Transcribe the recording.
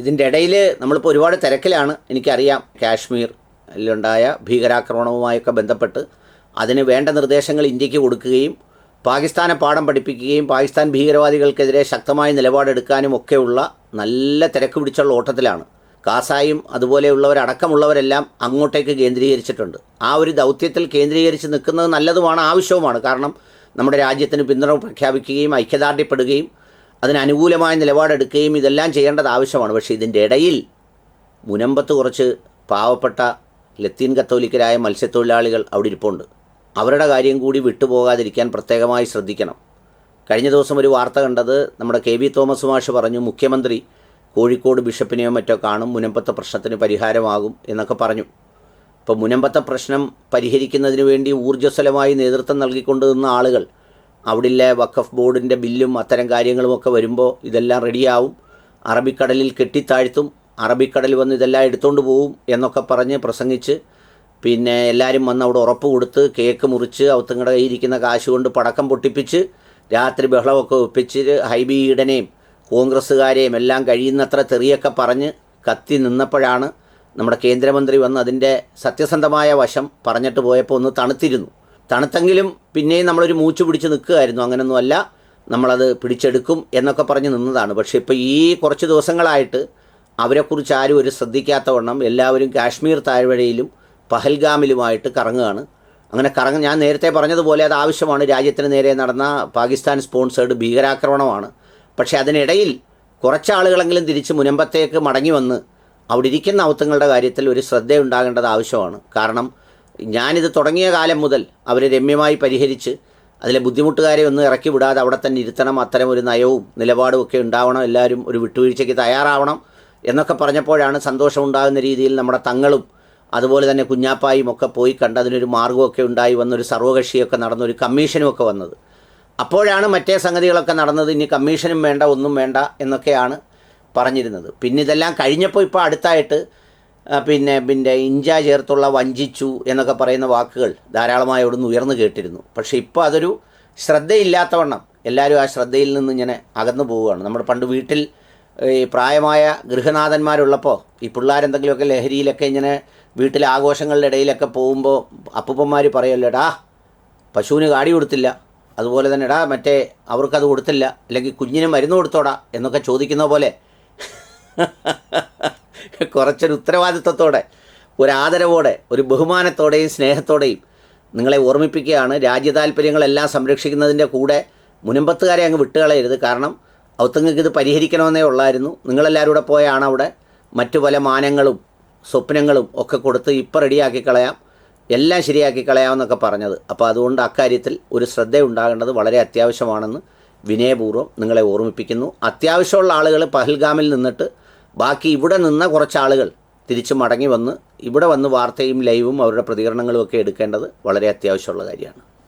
ഇതിന്റെ ഇടയിൽ നമ്മളിപ്പോൾ ഒരുപാട് തിരക്കിലാണ്. എനിക്കറിയാം കാശ്മീരിലുണ്ടായ ഭീകരാക്രമണവുമായൊക്കെ ബന്ധപ്പെട്ട് അതിന് വേണ്ട നിർദ്ദേശങ്ങൾ ഇന്ത്യയ്ക്ക് കൊടുക്കുകയും പാകിസ്ഥാനെ പാഠം പഠിപ്പിക്കുകയും പാകിസ്ഥാൻ ഭീകരവാദികൾക്കെതിരെ ശക്തമായ നിലപാടെടുക്കാനും ഒക്കെയുള്ള നല്ല തിരക്ക് പിടിച്ചുള്ള ഓട്ടത്തിലാണ്. കാസായും അതുപോലെയുള്ളവരടക്കമുള്ളവരെല്ലാം അങ്ങോട്ടേക്ക് കേന്ദ്രീകരിച്ചിട്ടുണ്ട്. ആ ഒരു ദൗത്യത്തിൽ കേന്ദ്രീകരിച്ച് നിൽക്കുന്നത് നല്ലതുമാണ് ആവശ്യവുമാണ്. കാരണം നമ്മുടെ രാജ്യത്തിന് പിന്തുണ പ്രഖ്യാപിക്കുകയും ഐക്യദാർഢ്യപ്പെടുകയും അതിന് അനുകൂലമായ നിലപാടെടുക്കുകയും ഇതെല്ലാം ചെയ്യേണ്ടത് ആവശ്യമാണ്. പക്ഷേ ഇതിന്റെ ഇടയിൽ മുനമ്പത്ത് കുറച്ച് പാവപ്പെട്ട ലത്തീൻ കത്തോലിക്കരായ മത്സ്യത്തൊഴിലാളികൾ അവിടെ ഇരിപ്പുണ്ട്. അവരുടെ കാര്യം കൂടി വിട്ടുപോകാതിരിക്കാൻ പ്രത്യേകമായി ശ്രദ്ധിക്കണം. കഴിഞ്ഞ ദിവസം ഒരു വാർത്ത കണ്ടത് നമ്മുടെ കെ വി തോമസ് മാഷ് പറഞ്ഞു മുഖ്യമന്ത്രി കോഴിക്കോട് ബിഷപ്പിനെയോ മറ്റോ കാണും മുനമ്പത്തെ പ്രശ്നത്തിന് പരിഹാരമാകും എന്നൊക്കെ പറഞ്ഞു. ഇപ്പോൾ മുനമ്പത്തെ പ്രശ്നം പരിഹരിക്കുന്നതിന് വേണ്ടി ഊർജസ്വലമായി നേതൃത്വം നൽകിക്കൊണ്ട് നിന്ന ആളുകൾ അവിടിലെ വഖഫ് ബോർഡിന്റെ ബില്ലും അത്തരം കാര്യങ്ങളുമൊക്കെ വരുമ്പോൾ ഇതെല്ലാം റെഡിയാവും. അറബിക്കടലിൽ കെട്ടിത്താഴ്ത്തും അറബിക്കടൽ വന്ന് ഇതെല്ലാം എടുത്തുകൊണ്ട് പോവും എന്നൊക്കെ പറഞ്ഞ് പ്രസംഗിച്ച് പിന്നെ എല്ലാവരും വന്ന് അവിടെ ഉറപ്പ് കൊടുത്ത് കേക്ക് മുറിച്ച് അവത്തങ്ങളുടെ കയ്യിരിക്കുന്ന കാശ് കൊണ്ട് പടക്കം പൊട്ടിപ്പിച്ച് രാത്രി ബഹളമൊക്കെ ഒപ്പിച്ച് ഹൈബി ഈഡനെയും കോൺഗ്രസ്സുകാരെയും എല്ലാം കഴിയുന്നത്ര തെറിയൊക്കെ പറഞ്ഞ് കത്തി നിന്നപ്പോഴാണ് നമ്മുടെ കേന്ദ്രമന്ത്രി വന്ന് അതിന്റെ സത്യസന്ധമായ വശം പറഞ്ഞിട്ട് പോയപ്പോൾ ഒന്ന് തണുത്തിരുന്നു. തണുത്തെങ്കിലും പിന്നെയും നമ്മളൊരു മൂച്ചു പിടിച്ച് നിൽക്കുകയായിരുന്നു. അങ്ങനെയൊന്നുമല്ല നമ്മളത് പിടിച്ചെടുക്കും എന്നൊക്കെ പറഞ്ഞ് നിന്നതാണ്. പക്ഷേ ഇപ്പോൾ ഈ കുറച്ച് ദിവസങ്ങളായിട്ട് അവരെക്കുറിച്ച് ആരും ഒരു ശ്രദ്ധിക്കാത്ത വണ്ണം എല്ലാവരും കാശ്മീർ താഴ്വരയിലും പഹൽഗാമിലുമായിട്ട് കറങ്ങുകയാണ്. അങ്ങനെ കറങ്ങ ഞാൻ നേരത്തെ പറഞ്ഞതുപോലെ അത് ആവശ്യമാണ്. രാജ്യത്തിന് നേരെ നടന്ന പാകിസ്ഥാൻ സ്പോൺസേഡ് ഭീകരാക്രമണമാണ്. പക്ഷേ അതിനിടയിൽ കുറച്ചാളുകളെങ്കിലും തിരിച്ച് മുനമ്പത്തേക്ക് മടങ്ങി വന്ന് അവിടെ ഇരിക്കുന്ന ഔത്തങ്ങളുടെ കാര്യത്തിൽ ഒരു ശ്രദ്ധയുണ്ടാകേണ്ടത് ആവശ്യമാണ്. കാരണം ഞാനിത് തുടങ്ങിയ കാലം മുതൽ അവർ രമ്യമായി പരിഹരിച്ച് അതിലെ ബുദ്ധിമുട്ടുകാരെ ഒന്ന് ഇറക്കി വിടാതെ അവിടെ തന്നെ ഇരുത്തണം അത്തരം ഒരു നയവും നിലപാടും ഒക്കെ ഉണ്ടാവണം എല്ലാവരും ഒരു വിട്ടുവീഴ്ചയ്ക്ക് തയ്യാറാവണം എന്നൊക്കെ പറഞ്ഞപ്പോഴാണ് സന്തോഷമുണ്ടാകുന്ന രീതിയിൽ നമ്മുടെ തങ്ങളും അതുപോലെ തന്നെ കുഞ്ഞാപ്പായും ഒക്കെ പോയി കണ്ട് അതിനൊരു മാർഗമൊക്കെ ഉണ്ടായി വന്നൊരു സർവകക്ഷിയൊക്കെ നടന്നൊരു കമ്മീഷനും ഒക്കെ വന്നത്. അപ്പോഴാണ് മറ്റേ സംഗതികളൊക്കെ നടന്നത് ഇനി കമ്മീഷനും വേണ്ട ഒന്നും വേണ്ട എന്നൊക്കെയാണ് പറഞ്ഞിരുന്നത്. പിന്നെ ഇതെല്ലാം കഴിഞ്ഞപ്പോൾ ഇപ്പോൾ അടുത്തായിട്ട് പിന്നെ പിന്നെ ഇഞ്ച ചേർത്തുള്ള വഞ്ചിച്ചു എന്നൊക്കെ പറയുന്ന വാക്കുകൾ ധാരാളമായി അവിടുന്ന് ഉയർന്നു കേട്ടിരുന്നു. പക്ഷേ ഇപ്പോൾ അതൊരു ശ്രദ്ധയില്ലാത്തവണ്ണം എല്ലാവരും ആ ശ്രദ്ധയിൽ നിന്ന് ഇങ്ങനെ അകന്നു പോവുകയാണ്. നമ്മുടെ പണ്ട് വീട്ടിൽ ഈ പ്രായമായ ഗൃഹനാഥന്മാരുള്ളപ്പോൾ ഈ പിള്ളേരെന്തെങ്കിലുമൊക്കെ ലഹരിയിലൊക്കെ ഇങ്ങനെ വീട്ടിലെ ആഘോഷങ്ങളുടെ ഇടയിലൊക്കെ പോകുമ്പോൾ അപ്പൂപ്പന്മാർ പറയുമല്ലോ ഡാ പശുവിന് കാടി കൊടുത്തില്ല. അതുപോലെ തന്നെ എടാ മറ്റേ അവർക്കത് കൊടുത്തില്ല. അല്ലെങ്കിൽ കുഞ്ഞിന് മരുന്ന് കൊടുത്തോടാ എന്നൊക്കെ ചോദിക്കുന്ന പോലെ കുറച്ചൊരു ഉത്തരവാദിത്വത്തോടെ ഒരു ആദരവോടെ ഒരു ബഹുമാനത്തോടെയും സ്നേഹത്തോടെയും നിങ്ങളെ ഓർമ്മിപ്പിക്കുകയാണ്. രാജ്യ താല്പര്യങ്ങളെല്ലാം സംരക്ഷിക്കുന്നതിന്റെ കൂടെ മുനമ്പത്തുകാരെ അങ്ങ് വിട്ടുകളയരുത്. കാരണം അവത്തങ്ങൾക്ക് ഇത് പരിഹരിക്കണമെന്നേ ഉള്ളായിരുന്നു. നിങ്ങളെല്ലാവരും കൂടെ പോയാണ് അവിടെ. മറ്റു പല മാനങ്ങളും സ്വപ്നങ്ങളും ഒക്കെ കൊടുത്ത് ഇപ്പം റെഡിയാക്കി കളയാം. എല്ലാം ശരിയാക്കി കളയാമെന്നൊക്കെ പറഞ്ഞത്. അപ്പോൾ അതുകൊണ്ട് അക്കാര്യത്തിൽ ഒരു ശ്രദ്ധ ഉണ്ടാകേണ്ടത് വളരെ അത്യാവശ്യമാണെന്ന് വിനയപൂർവം നിങ്ങളെ ഓർമ്മിപ്പിക്കുന്നു. അത്യാവശ്യമുള്ള ആളുകൾ പഹൽഗാമിൽ നിന്നിട്ട് ബാക്കി ഇവിടെ നിന്ന കുറച്ച് ആളുകൾ തിരിച്ചു മടങ്ങി വന്ന് ഇവിടെ വന്ന് വാർത്തയും ലൈവും അവരുടെ പ്രതികരണങ്ങളും ഒക്കെ എടുക്കേണ്ടത് വളരെ അത്യാവശ്യമുള്ള കാര്യമാണ്.